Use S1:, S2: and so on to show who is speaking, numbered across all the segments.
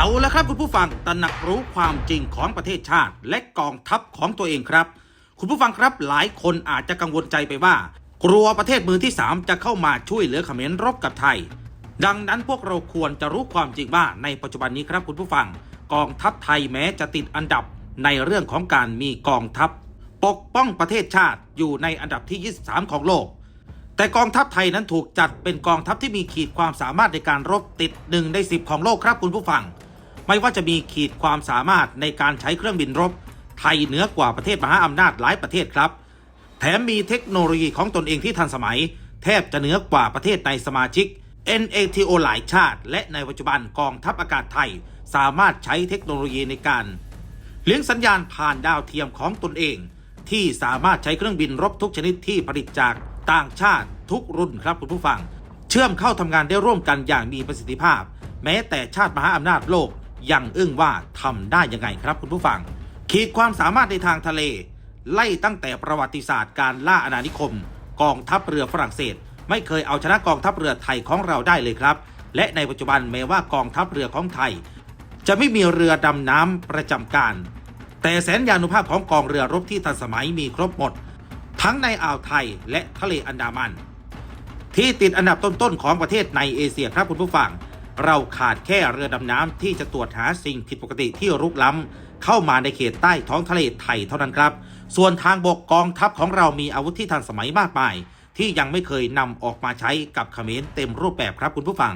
S1: เอาละครับคุณผู้ฟังตระหนักรู้ความจริงของประเทศชาติ และกองทัพของตัวเองครับ คุณผู้ฟังครับหลายคนอาจจะกังวลใจไปว่า กลัวประเทศมือที่ 3 จะเข้ามาช่วยเหลือเขมรรบกับไทย ดังนั้นพวกเราควรจะรู้ความจริงว่าในปัจจุบันนี้ครับคุณผู้ฟัง กองทัพไทยแม้จะติดอันดับในเรื่องของการมีกองทัพ ปกป้องประเทศชาติอยู่ในอันดับที่ 23 ของโลก แต่กองทัพไทยนั้นถูกจัดเป็นกองทัพที่มีขีดความสามารถในการรบติดหนึ่งในสิบของโลกครับคุณผู้ฟัง ไม่ว่าจะมีขีดความสามารถในการใช้เครื่องบินรบ ไทยเหนือกว่าประเทศมหาอำนาจหลายประเทศครับ แถมมีเทคโนโลยีของตนเองที่ทันสมัย แทบจะเหนือกว่าประเทศในสมาชิก NATO หลายชาติ และในปัจจุบันกองทัพอากาศไทย สามารถใช้เทคโนโลยีในการเลี้ยงสัญญาณผ่านดาวเทียมของตนเอง ที่สามารถใช้เครื่องบินรบทุกชนิดที่ผลิตจากต่างชาติทุกรุ่นครับคุณผู้ฟัง เชื่อมเข้าทำงานได้ร่วมกันอย่างมีประสิทธิภาพ แม้แต่ชาติมหาอำนาจโลก ยังอึ้งว่าทำได้ยังไงครับคุณผู้ฟัง ขีดความสามารถในทางทะเล ไล่ตั้งแต่ประวัติศาสตร์การล่าอาณานิคม กองทัพเรือฝรั่งเศส ไม่เคยเอาชนะกองทัพเรือไทยของเราได้เลยครับ และในปัจจุบันแม้ว่ากองทัพเรือของไทย จะไม่มีเรือดำน้ำประจำการ แต่แสนยานุภาพของกองเรือรบที่ทันสมัยมีครบหมด ทั้งในอ่าวไทยและทะเลอันดามัน ที่ติดอันดับต้นๆของประเทศในเอเชียครับคุณผู้ฟัง เราขาดแค่เรือดำน้ำที่จะตรวจหาสิ่งผิดปกติที่รุกล้ำเข้ามาในเขตใต้ท้องทะเลไทยเท่านั้นครับ ส่วนทางบกกองทัพของเรามีอาวุธที่ทันสมัยมากมายที่ยังไม่เคยนำออกมาใช้กับเขมรเต็มรูปแบบครับคุณผู้ฟัง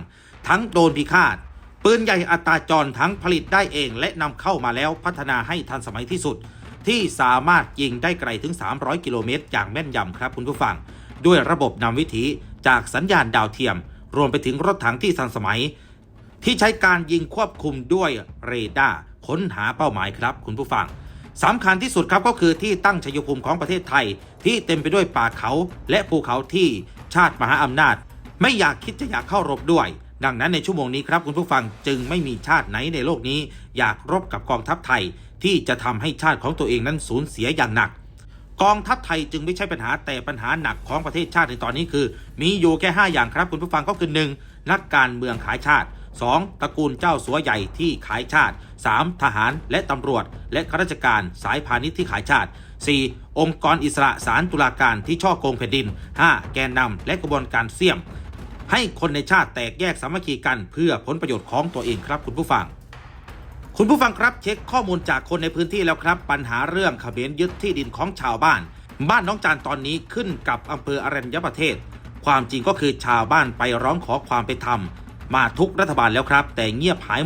S1: ทั้งโดรนพิฆาตปืนใหญ่อัตราจรทั้งผลิตได้เองและนำเข้ามาแล้วพัฒนาให้ทันสมัยที่สุด ที่สามารถยิงได้ไกลถึง 300 กิโลเมตรอย่างแม่นยำครับคุณผู้ฟัง ด้วยระบบนำวิถีจากสัญญาณดาวเทียม รวมไปถึงรถถังที่ทันสมัย ที่ใช้การยิงควบคุมด้วยเรดาร์ค้นหาเป้าหมายครับ คุณผู้ฟังสำคัญที่สุดครับก็คือที่ตั้งชัยภูมิของประเทศไทย ที่เต็มไปด้วยป่าเขาและภูเขาที่ชาติมหาอำนาจ ไม่อยากคิดจะอยากเข้ารบด้วย ดังนั้นในชั่วโมงนี้ครับคุณผู้ฟังจึงไม่มีชาติไหนในโลกนี้ อยากรบกับกองทัพไทย ที่จะทำให้ชาติของตัวเองนั้นสูญเสียอย่างหนัก กองทัพไทยจึงไม่ใช่ปัญหาแต่ปัญหาหนักของประเทศชาติในตอนนี้คือ มีอยู่แค่ 5 อย่างครับคุณผู้ฟังก็คือ 1. นักการเมืองขายชาติ 2. ตระกูลเจ้าสัวใหญ่ที่ขายชาติ 3. ทหารและตำรวจ และข้าราชการสายพาณิชย์ที่ขายชาติ 4. องค์กรอิสระศาลตุลาการที่ช่อโกงแผ่นดิน 5. แกนนำและกระบวนการเสี่ยม ให้คนในชาติแตกแยกสามัคคีกัน เพื่อผลประโยชน์ของตัวเองครับคุณผู้ฟัง คุณผู้ฟังครับเช็คข้อมูลจากคนในพื้นที่แล้วครับ ปัญหาเรื่องขเขมรยึดที่ดินของชาวบ้าน บ้านน้องจานตอนนี้ขึ้นกับอำเภออรัญญประเทศ ความจริงก็คือชาวบ้านไปร้องขอความเป็นธรรม มาทุกรัฐบาลแล้วครับ แต่เงียบหายหมด